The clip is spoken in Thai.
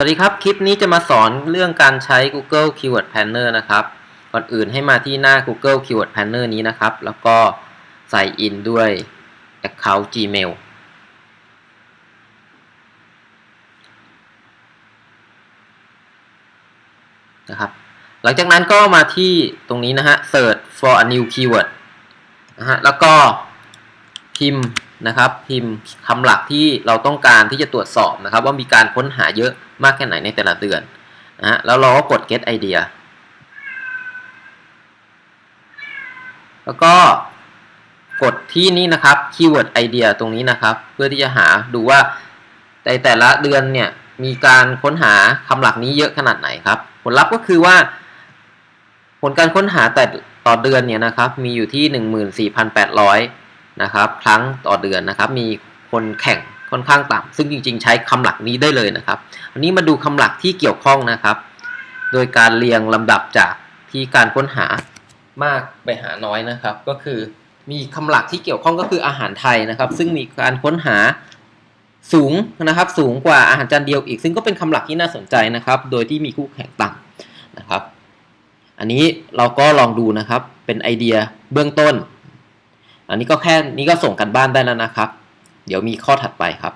สวัสดีครับ คลิปนี้จะมาสอนเรื่องการใช้ Google Keyword Planner นะครับ ก่อนอื่นให้มาที่หน้า Google Keyword Planner นี้นะครับ แล้วก็ใส่อินด้วย Account Gmail นะครับ หลังจากนั้นก็มาที่ตรงนี้นะฮะ search for a new keyword นะฮะ แล้วก็พิมพ์ นะครับ พิมพ์คำหลักที่เราต้องการที่จะตรวจสอบนะครับ ว่ามีการค้นหาเยอะมากแค่ไหนในแต่ละเดือนนะฮะแล้วเราก็กด get idea แล้วก็กดที่นี่นะครับ keyword idea ตรงนี้นะครับ เพื่อที่จะหาดูว่าในแต่ละเดือนเนี่ยมีการค้นหาคำหลักนี้เยอะขนาดไหนครับ ผลลัพธ์ก็คือว่า ผลการค้นหาแต่ต่อเดือนเนี่ยนะครับ มีอยู่ที่ 14,800 นะครับครั้งต่อเดือนนะครับ มีคนแข่งค่อนข้างต่ำซึ่งจริง ๆ ใช้คำหลักนี้ได้เลยนะครับวันนี้มาดูคำหลักที่เกี่ยวข้องนะครับ โดยการเรียงลำดับจากที่การค้นหามากไปหาน้อยนะครับ ก็คือมีคำหลักที่เกี่ยวข้องก็คืออาหารไทยนะครับ ซึ่งมีการค้นหาสูงนะครับสูงกว่าอาหารจานเดียวอีก ซึ่งก็เป็นคำหลักที่น่าสนใจนะครับ โดยที่มีคู่แข่งต่ำนะครับ อันนี้เราก็ลองดูนะครับเป็นไอเดียเบื้องต้น อันนี้ก็แค่นี้ก็ส่งกันบ้านได้แล้วนะครับ เดี๋ยวมีข้อถัดไปครับ